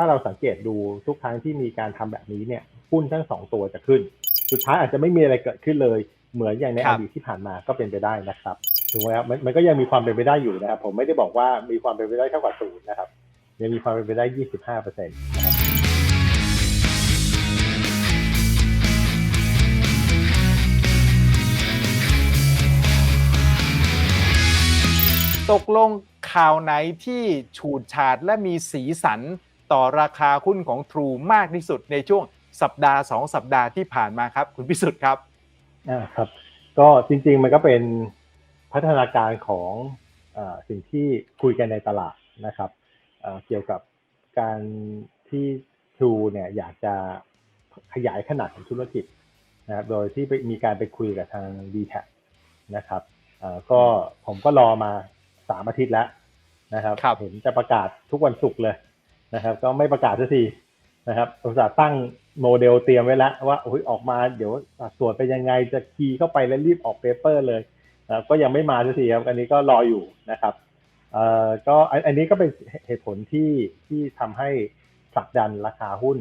ถ้าเราสังเกตดูทุกครั้งที่มีการทำแบบนี้เนี่ยหุ้นทั้งสองตัวจะขึ้น สุดท้ายอาจจะไม่มีอะไรเกิดขึ้นเลย เหมือนอย่างในครัอบดีตที่ผ่านมาก็เป็นไปได้นะครับถูกไหมครับมันมันก็ยังมีความเป็นไปได้อยู่นะครับผมไม่ได้บอกว่ามีความเป็นไปได้เท่ากับศูนย์นะครับยังมีความเป็นไปได้25เปอร์เซ็นต์นะครับตกลงข่าวไหนที่ฉูดฉาดและมีสีสัน ต่อราคาหุ้นของ True มากที่สุดในช่วงสัปดาห์สองสัปดาห์ที่ผ่านมาครับ คุณพิสุทธิ์ครับอ่าครับ ก็จริงๆมันก็เป็นพัฒนาการของอาสิ่งที่คุยกันในตลาดนะครับอ่าเกี่ยวกับการที่ True เนี่ยอยากจะขยายขนาดของธุรกิจนะครับโดยที่ไปมีการไปคุยกับทาง d t แทนะครับอ่าก็ผมก็รอมาสามอาทิตย์แล้วนะครับครับเห็นจะประกาศทุกวันศุกร์เลย นะครับ ก็ไม่ประกาศสักทีนะครับอุตส่าห์ตั้งโมเดลเตรียมไว้แล้วว่าโอ้ยออกมาเดี๋ยวสัดส่วนเป็นยังไงจะคีย์เข้าไปแล้วรีบออกเปเปอร์เลยนะครับก็ยังไม่มาสักทีครับอันนี้ก็รออยู่นะครับเอ่อก็อันอันนี้ก็เป็นเหตุผลที่ที่ทำให้ผลักดันราคาหุ้น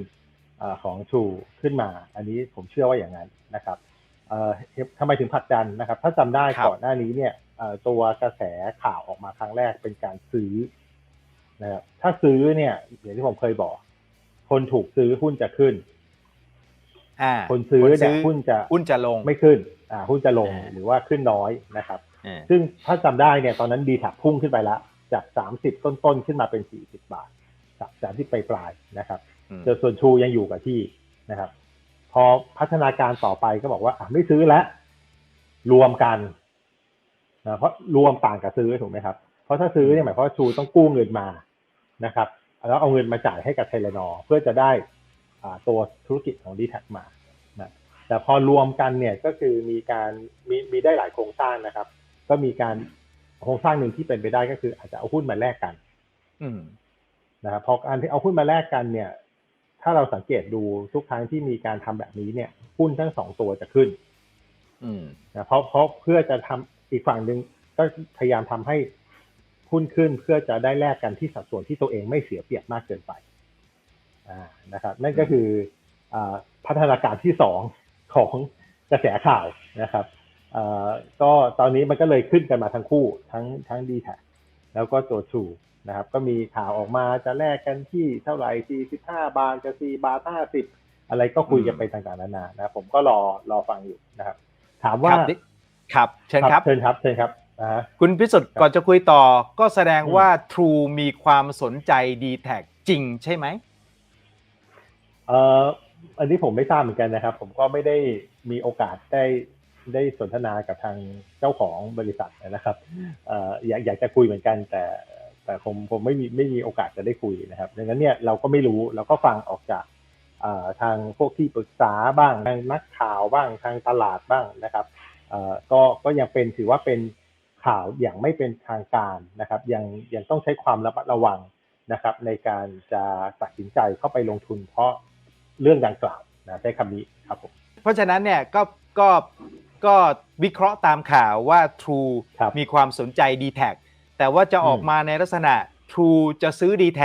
เอ่อของ True ขึ้นมา อันนี้ผมเชื่อว่าอย่างนั้นนะครับเอ่อทำไมถึงผลักดันนะครับ ถ้าจำได้ครับก่อนหน้านี้เนี่ยเอ่อตัวกระแสข่าวออกมาครั้งแรกเป็นการซื้อ นะครับถ้าซื้อเนี่ยอย่างที่ผมเคยบอก คนถูกซื้อหุ้นจะขึ้นอ่าคนซื้อเนี่ยหุ้นจะหุ้นจะลงไม่ขึ้น อ่า หุ้นจะลงอ่าหรือว่าขึ้นน้อยนะครับอ่าซึ่งถ้าจำได้เนี่ยตอนนั้นดีแท็พุ่งขึ้นไปแล้วจาก30ต้นๆขึ้นมาเป็น40บาทจากจากที่ไปปลายๆนะครับอืมแต่ส่วนชูยังอยู่กับที่นะครับ พอพัฒนาการต่อไปก็บอกว่าอะไม่ซื้อแล้วรวมกันนะเพราะรวมต่างกับซื้อถูกไหมครับ เพราะถ้าซื้อเนี่ยหมายความว่าชูต้องกู้เงินมา นะครับแล้วเอาเงินมาจ่ายให้กับเทเลนอเพื่อจะได้อ่าตัวธุรกิจของดีแท็มานะแต่พอรวมกันเนี่ยก็คือมีการมีมีได้หลายโครงสร้างนะครับ ก็มีการโครงสร้างหนึ่งที่เป็นไปได้ก็คืออาจจะเอาหุ้นมาแลกกัน อืมนะครับพอการที่เอาหุ้นมาแลกกันเนี่ย ถ้าเราสังเกตดูทุกครั้งที่มีการทำแบบนี้เนี่ยหุ้นทั้งสองตัวจะขึ้น อืมนะเพราะเพราะเพื่อจะทำอีกฝั่งหนึ่งก็พยายามทำให้ หุ้นขึ้นเพื่อจะได้แลกกันที่สัดส่วนที่ตัวเองไม่เสียเปรียบมากเกินไปอ่านะครับ นั่นก็คืออาพัฒนาการที่สองของกระแสข่าวนะครับอ่าก็ตอนนี้มันก็เลยขึ้นกันมาทั้งคู่ทั้งทั้งดีแทแล้วก็ตัวทรูนะครับ ก็มีข่าวออกมาจะแลกกันที่เท่าไหร่45บาทกับ4บาท50อะไรก็คุยกันไปต่างๆนานานะผมก็รอรอฟังอยู่นะครับ ถามว่าครับดิครับเชิญครับเชิญครับเชิญครับอ่าฮะ คุณพิสุทธิ์ครับก่อนจะคุยต่อก็แสดงอืมว่า True มีความสนใจ d t แทจริงใช่ไหมเอ่ออันนี้ผมไม่ทราบเหมือนกันนะครับ ผมก็ไม่ได้มีโอกาสได้ได้สนทนากับทางเจ้าของบริษัทนะครับเอ่ออยากอยากจะคุยเหมือนกันแต่แต่ผมผมไม่มีไม่มีโอกาสจะได้คุยนะครับดังนั้นเนี่ยเราก็ไม่รู้เราก็ฟังออกจากเอ่อทางพวกที่ปรึกษาบ้างทางนักข่าวบ้างทางตลาดบ้างนะครับเอ่อก็ก็ยังเป็นถือว่าเป็น ข่าวอย่างไม่เป็นทางการนะครับ ยังยังต้องใช้ความระมัดระวังนะครับ ในการจะตัดสินใจเข้าไปลงทุน เพราะเรื่องดังกล่าวนะใช้คำนี้ครับผมเพราะฉะนั้นเนี่ยก็ก็ก็วิเคราะห์ตามข่าวว่า True ครับมีความสนใจ d t แทแต่ว่าจะออกอืมมาในลักษณะ True จะซื้อ d t แท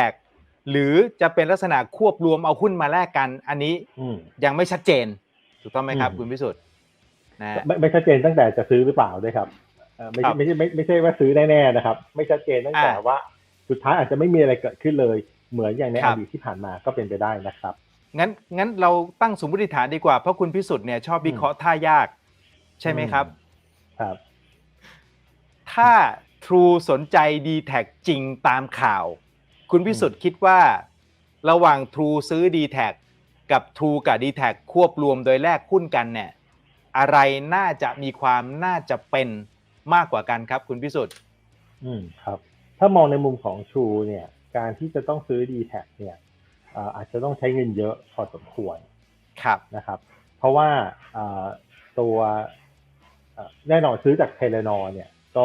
หรือจะเป็นลักษณะควบรวมเอาหุ้นมาแลกกัน อันนี้อืมยังไม่ชัดเจน ถูกต้องไหมครับอืมคุณพิสุทธิ์นะฮะไม่ไม่ชัดเจนตั้งแต่จะซื้อหรือเปล่าด้วยครับเอ่อ ไม่ครัใช่บไม่ใช่ไม่ไม่ใช่ว่าซื้อแน่ๆนะครับ ไม่ชัดเจนตั้งแต่อ่าว่าสุดท้ายอาจจะไม่มีอะไรเกิดขึ้นเลย เหมือนอย่างในครัอบดีตที่ผ่านมาก็เป็นไปได้นะครับงั้นงั้นเราตั้งสมมติฐานดีกว่าเพราะคุณพิสุทธิ์เนี่ยชอบวิเคราะห์ท่ายาก ใช่ไหมครับ ครับ ถ้า True สนใจ d t แทจริงตามข่าว คุณพิสุทธิ์คิดว่า ระหว่าง True ซื้อ d t แทกับ True กับ d t แทควบรวมโดยแลกหุ้นกันเนี่ย อะไรน่าจะมีความน่าจะเป็น มากกว่ากันครับ คุณพิสุทธิ์อืมครับ ถ้ามองในมุมของ True เนี่ย การที่จะต้องซื้อ d t แทเนี่ยเอ่ออาจจะต้องใช้เงินเยอะพอสมควรครับนะครับ เพราะว่าเอ่อตัวเอ่อแน่นอนซื้อจากเทเลนอเนี่ย ก็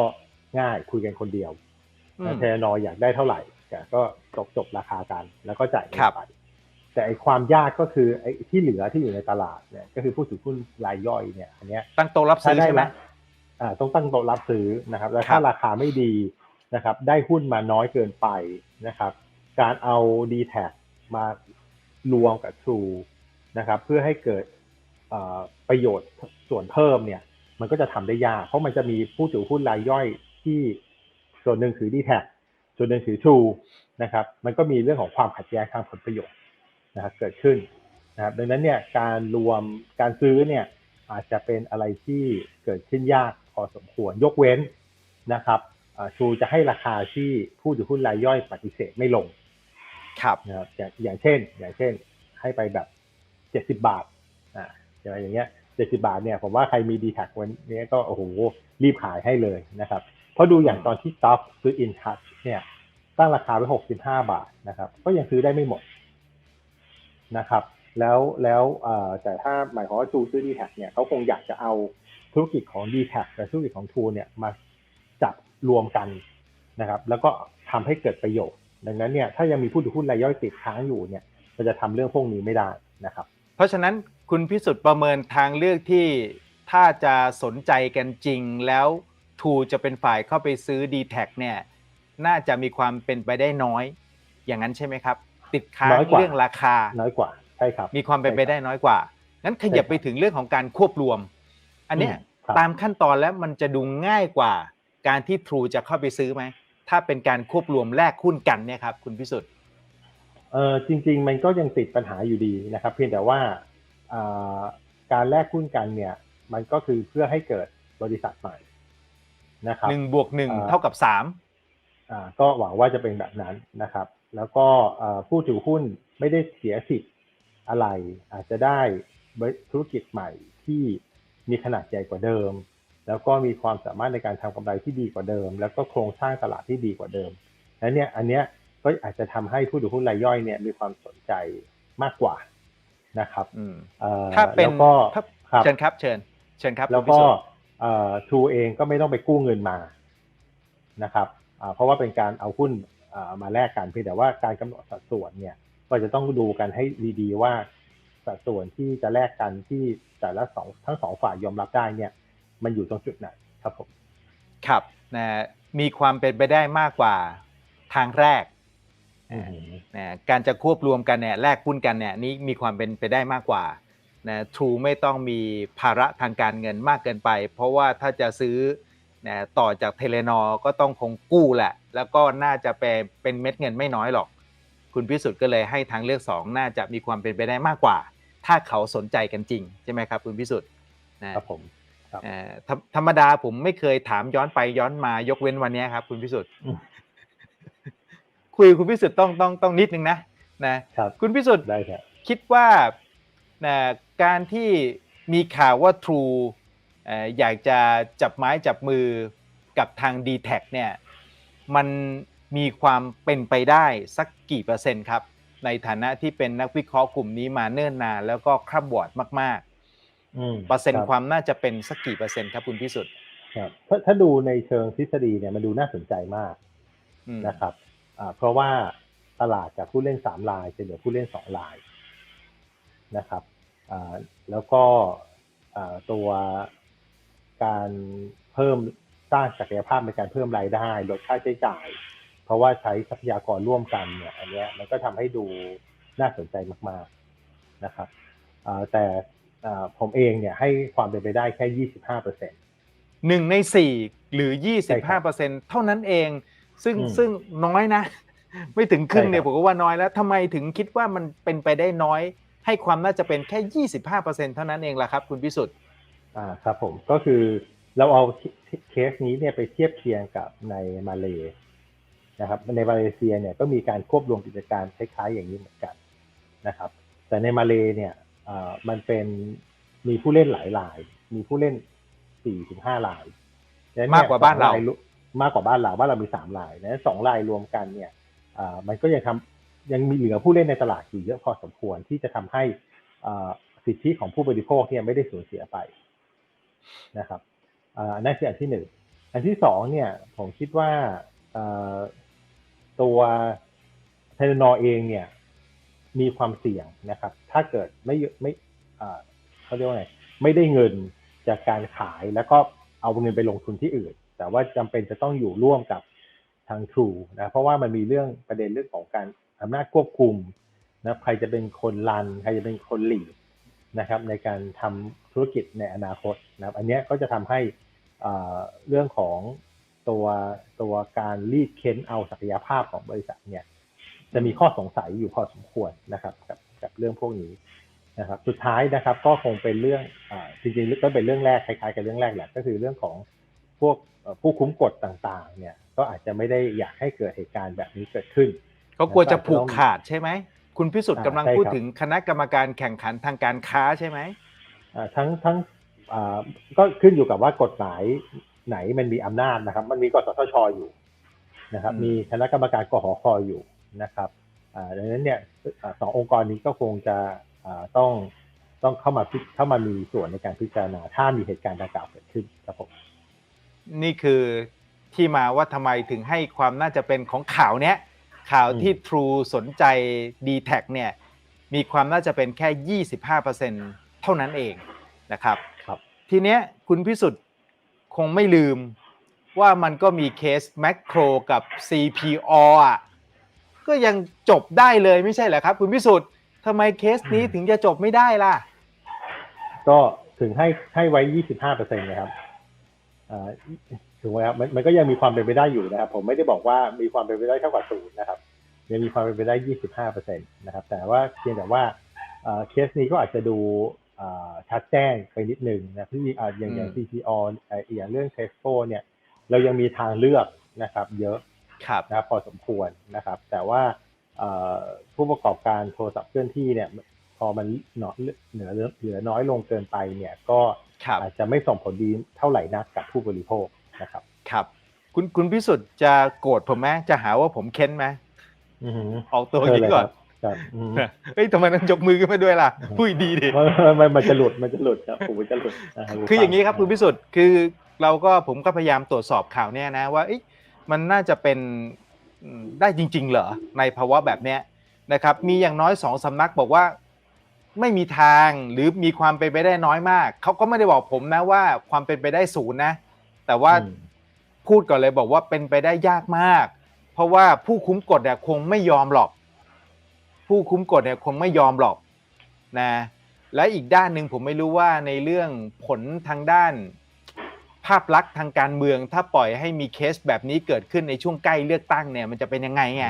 ง่ายคุยกันคนเดียวอืมเทเลนออยากได้เท่าไหร่แกก็จบจบราคากัน แล้วก็จ่ายเงิครันบไปแต่ไอความยากก็คือไอที่เหลือที่อยู่ในตลาดเนี่ยก็คือผู้ถือหุ้นรายย่อยเนี่ย อันเนี้ยตั้งโต๊ะรับซื้อใช่ไหมละอ่า ต้องตั้งโต๊ะรับซื้อนะครับ แล้วครัถ้าบราคาไม่ดีนะครับ ได้หุ้นมาน้อยเกินไปนะครับ การเอา d t แทมารวมกับ True นะครับ เพื่อให้เกิดเอ่อประโยชน์ส่วนเพิ่มเนี่ย มันก็จะทำได้ยาก เพราะมันจะมีผู้ถือหุ้นรายย่อยที่ส่วนหนึ่งถือ d t แทส่วนหนึ่งถือ True นะครับ มันก็มีเรื่องของความขัดแย้งทางผลประโยชน์นะครับเกิดขึ้นนะครับดังนั้นเนี่ยการรวมการซื้อเนี่ยอาจจะเป็นอะไรที่เกิดขึ้นยากพ อสมควรยกเว้นนะครับชูจะให้ราคาที่ผู้ถือหุ้นรายย่อยปฏิเสธไม่ลง ครับนะครับอย่างอย่างเช่น อย่างเช่น ให้ไปแบบเจ็ดสิบาทอ่าอย่างเงี้ยเจ็ดสิบาทเนี่ยผมว่าใครมีดีแท็กวันนี้ก็โอ้โหรีบขายให้เลยนะครับ เพราะดูอย่างตอนที่ต็อปซื้ออินทัชเนี่ยตั้งราคาไว้หกสิบห้าบาทนะครับ ก็ยังซื้อได้ไม่หมดนะครับ แล้วแล้วแต่ถ้าหมายความว่าทูซื้อ d t แทเนี่ยเขาคงอยากจะเอา ธุรกิจของ d t แทกับธุรกิจของทูเนี่ยมาจับรวมกันนะครับ แล้วก็ทำให้เกิดประโยชน์ ดังนั้นเนี่ยถ้ายังมีผู้ถือหุ้นรายย่อยติดค้างอยู่เนี่ยมันจะทำเรื่องพวกนี้ไม่ได้นะครับ เพราะฉะนั้นคุณพิสุทธิ์ประเมินทางเลือกที่ถ้าจะสนใจกันจริงแล้วทูจะเป็นฝ่ายเข้าไปซื้อ d t แทเนี่ยน่าจะมีความเป็นไปได้น้อย อย่างนั้นใช่ไหมครับ ติดค้างเรื่องราคาน้อยกว่าใช่ครับ มีความเป็นไปได้น้อยกว่างั้นขยับไปถึงเรื่องของการควบรวม อันเนี้ย ตามขั้นตอนแล้วมันจะดูง่ายกว่าการที่ทรูจะเข้าไปซื้อไหม ถ้าเป็นการควบรวมแลกหุ้นกันเนี่ยครับคุณพิสุทธิ์เออจริง ๆ มันก็ยังติดปัญหาอยู่ดีนะครับ เพียงแต่ว่าการแลกหุ้นกันเนี่ย มันก็คือเพื่อให้เกิดบริษัทใหม่นะครับหนึ่งบวกหนึ่งเท่ากับสามอ่าก็หวังว่าจะเป็นแบบนั้นนะครับ แล้วก็ผู้ถือหุ้นไม่ได้เสียสิทธิ์อะไร อาจจะได้ธุรกิจใหม่ที่ มีขนาดใหญ่กว่าเดิม แล้วก็มีความสามารถในการทำกำไรที่ดีกว่าเดิม แล้วก็โครงสร้างตลาดที่ดีกว่าเดิมและเนี่ยอันเนี้ยก็อาจจะทำให้ผู้ถือหุ้นรายย่อยเนี่ยมีความสนใจมากกว่านะครับถ้าเป็นเชิญครับ เชิญ เชิญครับแล้วก็ทูเองก็ไม่ต้องไปกู้เงินมานะครับเพราะว่าเป็นการเอาหุ้นมาแลกกันเพียงแต่ว่าการกำหนดสัดส่วนเนี่ยก็จะต้องดูกันให้ดีๆว่า สัดส่วนที่จะแลกกันที่แต่ละสองทั้งสองฝ่ายยอมรับได้เนี่ย มันอยู่ตรงจุดไหนครับผม ครับนะมีความเป็นไปได้มากกว่าทางแรกนะการจะควบรวมกันเนี่ยแลกหุ้นกันเนี่ยนี้มีความเป็นไปได้มากกว่านะทรูไม่ต้องมีภาระทางการเงินมากเกินไป เพราะว่าถ้าจะซื้อนะต่อจากเทเลนอก็ต้องคงกู้แหละ แล้วก็น่าจะเป็นเป็นเม็ดเงินไม่น้อยหรอก คุณพิสุทธิ์ก็เลยให้ทางเลือกสองน่าจะมีความเป็นไปได้มากกว่า ถ้าเขาสนใจกันจริงใช่ไหมครับคุณพิสุทธิ์นะครับผมธรรมดาผมไม่เคยถามย้อนไปย้อนมายกเว้นวันนี้ครับ คุณพิสุทธิ์คุยคุณพิสุทธิ์ต้องต้องต้องนิดนึงนะนะคุณพิสุทธิ์ได้ครับคิดว่าการที่มีข่าวว่า True อยากจะจับไม้จับมือกับทาง d t แทเนี่ยมันมีความเป็นไปได้สักกี่เปอร์เซ็นต์ครับ ในฐานะที่เป็นนักวิเคราะห์กลุ่มนี้มาเนิ่นนาน แล้วก็คร่ำวอดมากๆเปอร์เซ็นต์ความน่าจะเป็นสักกี่เปอร์เซ็นต์ครับคุณพิสุทธิ์ครับถ้าถ้าดูในเชิงทฤษฎีเนี่ยมันดูน่าสนใจมากนะครับเพราะว่าตลาดจากผู้เล่นสามลายจะเหลือผู้เล่นสองลายนะครับแล้วก็ตัวการเพิ่มสร้างศักยภาพในการเพิ่มรายได้ลดค่าใช้จ่าย เพราะว่าใช้ทรัพยากรร่วมกันเนี่ยอันนี้มันก็ทำให้ดูน่าสนใจมาก ๆนะครับแต่ผมเองเนี่ยให้ความเป็นไปได้แค่ยี่สิบห้าเปอร์เซ็นต์หนึ่งในสี่หรือยี่สิบห้าเปอร์เซ็นเท่านั้นเอง ซึ่งซึ่งน้อยนะ ไม่ถึงครึ่งเนี่ยผมก็ว่าน้อยแล้วทำไมถึงคิดว่ามันเป็นไปได้น้อย ให้ความน่าจะเป็นแค่ยี่สิบห้าเปอร์เซ็นเท่านั้นเองล่ะครับ คุณพิสุทธิ์อ่าครับผมก็คือเราเอาเคสนี้เนี่ยไปเทียบเคียงกับในมาเล นะครับในมาเลเซียเนี่ยก็มีการควบรวมกิจการคล้ายๆอย่างนี้เหมือนกันนะครับแต่ในมาเลเนี่ยมันเป็นมีผู้เล่นหลายราย มีผู้เล่นสี่ถึงห้ารายมากกว่าบ้านเรามากกว่าบ้านเราบ้านเรามีสามรายนะสองรายรวมกันเนี่ยมันก็ยังทำยังมีเหลือผู้เล่นในตลาดอยู่เยอะพอสมควรที่จะทำให้สิทธิของผู้บริโภคเนี่ยไม่ได้สูญเสียไปนะครับอันนั้นคืออันที่หนึ่งอันที่สองเนี่ยผมคิดว่า ตัวเทเนอเองเนี่ย มีความเสี่ยงนะครับ ถ้าเกิดไม่ไม่เขาเรียกว่าไงไม่ได้เงินจากการขายแล้วก็เอาเงินไปลงทุนที่อื่น แต่ว่าจำเป็นจะต้องอยู่ร่วมกับทาง True นะเพราะว่ามันมีเรื่องประเด็นเรื่องของการอำนาจควบคุมนะครับใครจะเป็นคนรัน ใครจะเป็นคนหลีดนะครับ ในการทำธุรกิจในอนาคตนะครับ อันนี้ก็จะทำให้อ่าเรื่องของ ตัวตัวการรีดเค้นเอาศักยภาพของบริษัทเนี่ย จะมีข้อสงสัยอยู่พอสมควรนะครับกับกับเรื่องพวกนี้นะครับ สุดท้ายนะครับ ก็คงเป็นเรื่องอ่าจริงๆก็เป็นเรื่องแรกคล้ายๆกับเรื่องแรกแหละก็คือเรื่องของพวกเอ่อผู้คุ้มกฎต่างๆ เนี่ย ก็อาจจะไม่ได้อยากให้เกิดเหตุการณ์แบบนี้เกิดขึ้นเขากลัวจะผูกขาดใช่ไหมคุณพิสุทธิ์อ่ากำลังใช่พูดครับถึงคณะกรรมการแข่งขันทางการค้าใช่ไหมอ่าทั้งทั้งอ่าก็ขึ้นอยู่กับว่ากฎหมาย ไหนมันมีอำนาจนะครับ มันมีกสทชอยู่นะครับอืมมีคณะกรรมการกหคอยู่นะครับอ่าดังนั้นเนี่ยอ่าสององค์กรนี้ก็คงจะอ่าต้องต้องเข้ามาพิเข้ามามีส่วนในการพิจารณา ถ้ามีเหตุการณ์ดังกล่าวเกิดขึ้นครับผมนี่คือที่มาว่าทำไมถึงให้ความน่าจะเป็นของข่าวเนี้ยข่าวที่ True สนใจ d t แทเนี่ยมีความน่าจะเป็นแค่ 25%เท่านั้นเองนะครับครับ ทีเนี้ยคุณพิสุทธิ์ คงไม่ลืมว่ามันก็มีเคสแม c โครกับ CPO อะก็ยังจบได้เลยไม่ใช่เหรอครับ คุณพิสุทธิ์ทำไมเคสนี้ถึงจะจบไม่ได้ล่ะ ก็ถึงให้ให้ไว้25เปอร์เซ็นต์นะครับอ่าถูกไหมครับมันมันก็ยังมีความเป็นไปได้อยู่นะครับ ผมไม่ได้บอกว่ามีความเป็นไปได้เท่ากับศูนย์นะครับยังมีความเป็นไปได้25เปอร์เซ็นต์นะครับ แต่ว่าเพียงแต่ว่าอ่าเคสนี้ก็อาจจะดูอ่า ชัดแจ้งไปนิดนึงนะที่อ่าอย่างอย่างอืม CPO อ่าอย่างเรื่องเทสโ o เนี่ยเรายังมีทางเลือกนะครับ เยอะครับนะครับพอสมควรนะครับ แต่ว่าเอ่อผู้ประกอบการโทรศัพท์เคลื่อนที่เนี่ยพอมันเหนาะเหนือเหลือน้อยลงเกินไปเนี่ยก็ครับอาจจะไม่ส่งผลดีเท่าไหร่นักกับผู้บริโภคนะครับ ครับ คุณคุณพิสุทธิ์จะโกรธผมไหมจะหาว่าผมเค้นไหมอือหือออกตัวอย่างนี้ก่อน ครับอือหือเฮ้ยทำไมต้องยกมือขึ้นมาด้วยล่ะอืมพูดดีดิมันมันมันจะหลุดมันจะหลุดครับผมมันจะหลุดนะรับคืออย่างนี้ครับคุณพิสุทธิ์คือเราก็ผมก็พยายามตรวจสอบข่าวเนี่ยนะว่าเอ๊ะมันน่าจะเป็นอืมได้จริง ๆ เหรอในภาวะแบบเนี้ยนะครับ มีอย่างน้อยสองสำนักบอกว่าไม่มีทางหรือมีความเป็นไปได้น้อยมาก เขาก็ไม่ได้บอกผมนะว่าความเป็นไปได้ศูนย์นะ แต่ว่าอืมพูดก่อนเลยบอกว่าเป็นไปได้ยากมาก เพราะว่าผู้คุ้มกฎเนี่ยคงไม่ยอมหรอก ผู้คุ้มกฎเนี่ยคงไม่ยอมหรอกนะและอีกด้านหนึ่งผมไม่รู้ว่าในเรื่องผลทางด้าน ภาพลักษณ์ทางการเมือง ถ้าปล่อยให้มีเคสแบบนี้เกิดขึ้นในช่วงใกล้เลือกตั้งเนี่ยมันจะเป็นยังไงไง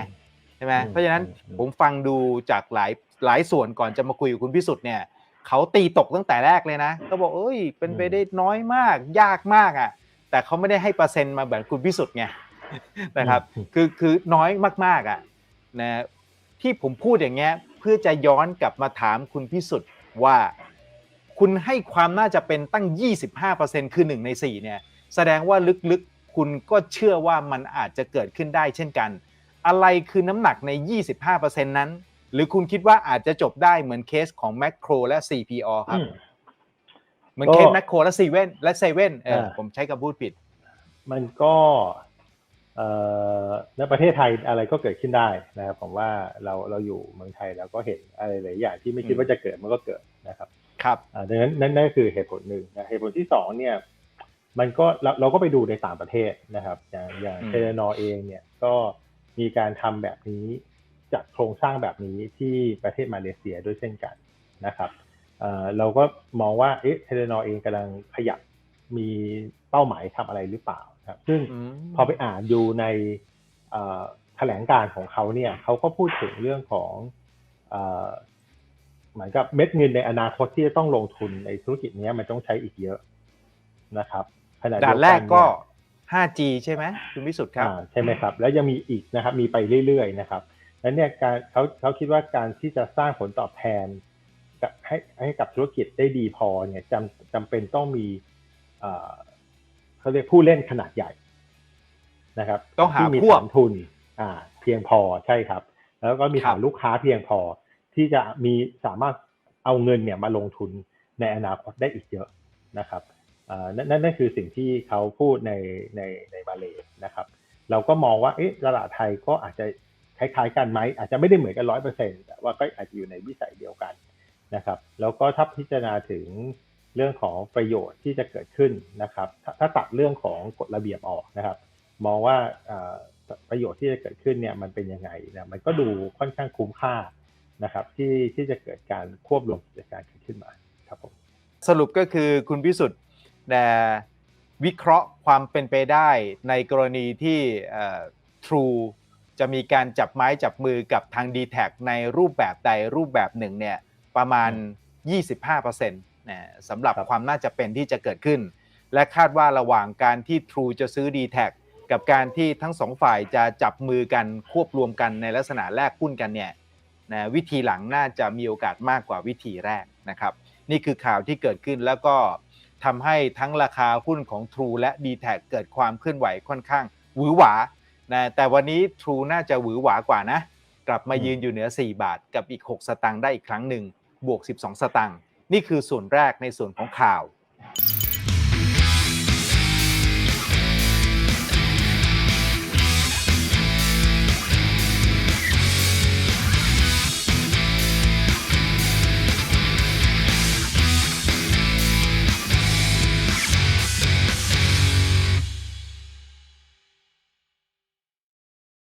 ใช่ไหมอืมเพราะฉะนั้นอืมผมฟังดูจากหลายหลายส่วนก่อนจะมาคุยกับคุณพิสุทธิ์เนี่ยเขาตีตกตั้งแต่แรกเลยนะก็บอกเอ้ยเป็นไปได้น้อยมาก ยากมากอะ แต่เขาไม่ได้ให้เปอร์เซ็นต์มาแบบคุณพิสุทธิ์ไงนะครับอืมคือคือน้อยมากๆอะนะ ที่ผมพูดอย่างเงี้ยเพื่อจะย้อนกลับมาถามคุณพิสุทธิ์ว่าคุณให้ความน่าจะเป็นตั้ง 25%คือ 1 ใน 4 เนี่ย แสดงว่าลึกๆ คุณก็เชื่อว่ามันอาจจะเกิดขึ้นได้เช่นกัน อะไรคือน้ำหนักใน 25%นั้น หรือคุณคิดว่าอาจจะจบได้เหมือนเคสของแม c โครและ CPO ครับอืมเหมือนเคสก็แม c โครและเซเว่นและเซเว่นเอออ่าผมใช้คำพูดผิด มันก็เอ่อ ในประเทศไทยอะไรก็เกิดขึ้นได้นะครับผมว่าเราเราอยู่เมืองไทยเราก็เห็นอะไรหลายอย่างที่ไม่คิดอืมว่าจะเกิดมันก็เกิดนะครับครับอ่าดังนั้นนั่นนั่นก็คือเหตุผลหนึ่งนะเหตุผลที่สองเนี่ยมันก็เราเราก็ไปดูในต่างประเทศนะครับ อย่างอย่างอืมเทเลนอเองเนี่ยก็มีการทำแบบนี้จัดโครงสร้างแบบนี้ที่ประเทศมาเลเซียด้วยเช่นกันนะครับเอ่อเราก็มองว่าเอ๊ะเทเลนอเองกำลังขยับมีเป้าหมายทำอะไรหรือเปล่า ครับซึ่งอืมพอไปอ่านดูในเอ่อแถลงการของเขาเนี่ยเขาก็พูดถึงเรื่องของเอ่อเหมือนกับเม็ดเงินในอนาคตที่จะต้องลงทุนในธุรกิจเนี้ยมันต้องใช้อีกเยอะนะครับขณะเดีด่าวนแรกก็เนี่ย 5G ใช่ไหมคุณพิสุทธิ์ครับอ่าใช่ไหมครับ แล้วยังมีอีกนะครับ มีไปเรื่อยๆนะครับแล้วเนี่ยการเขาเขาคิดว่าการที่จะสร้างผลตอบแทนกับให้ให้กับธุรกิจได้ดีพอเนี่ยจำจำเป็นต้องมี เอ่อเขาเรียกผู้เล่นขนาดใหญ่นะครับ ต้องหาที่มีพวกฐานทุน อ่า เพียงพอใช่ครับ แล้วก็มีครัฐาบนลูกค้าเพียงพอที่จะมีสามารถเอาเงินเนี่ยมาลงทุนในอนาคตได้อีกเยอะนะครับอ่านั่นนั่นนั่นคือสิ่งที่เขาพูดในในในมาเลนะครับ เราก็มองว่าเอ๊ะตลาดไทยก็อาจจะคล้ายๆกันไหมอาจจะไม่ได้เหมือนกันร้อยเปอร์เซ็นต์แต่ว่าก็อาจจะอยู่ในวิสัยเดียวกันนะครับ แล้วก็ถ้าพิจารณาถึง เรื่องของประโยชน์ที่จะเกิดขึ้นนะครับถ้าถ้าตัดเรื่องของกฎระเบียบออกนะครับ มองว่าอ่าประโยชน์ที่จะเกิดขึ้นเนี่ยมันเป็นยังไงนะมันก็ดูค่อนข้างคุ้มค่านะครับที่ที่จะเกิดการควบรวมกิจการขึ้นมาครับผมสรุปก็คือคุณพิสุทธิ์แต่วิเคราะห์ความเป็นไปได้ในกรณีที่เอ่อ True จะมีการจับไม้จับมือกับทาง d t แทในรูปแบบใดรูปแบบหนึ่งเนี่ยประมาณ 25% นะสำหรับครับความน่าจะเป็นที่จะเกิดขึ้น และคาดว่าระหว่างการที่ True จะซื้อ d t แทกับการที่ทั้งสองฝ่ายจะจับมือกันควบรวมกันในลักษณะแลกหุ้นกันเนี่ยนะวิธีหลังน่าจะมีโอกาสมากกว่าวิธีแรกนะครับ นี่คือข่าวที่เกิดขึ้นแล้วก็ทำให้ทั้งราคาหุ้นของ True และ d t แทเกิดความเคลื่อนไหวค่อนข้างหวือหวานะแต่วันนี้ True น่าจะหวือหวากว่านะ กลับมายืนอยู่เหนือ 4 บาทกับอีก 6 สตางค์ได้อีกครั้งหนึ่งบวก 12 สตางค์ นี่คือส่วนแรกในส่วนของข่าว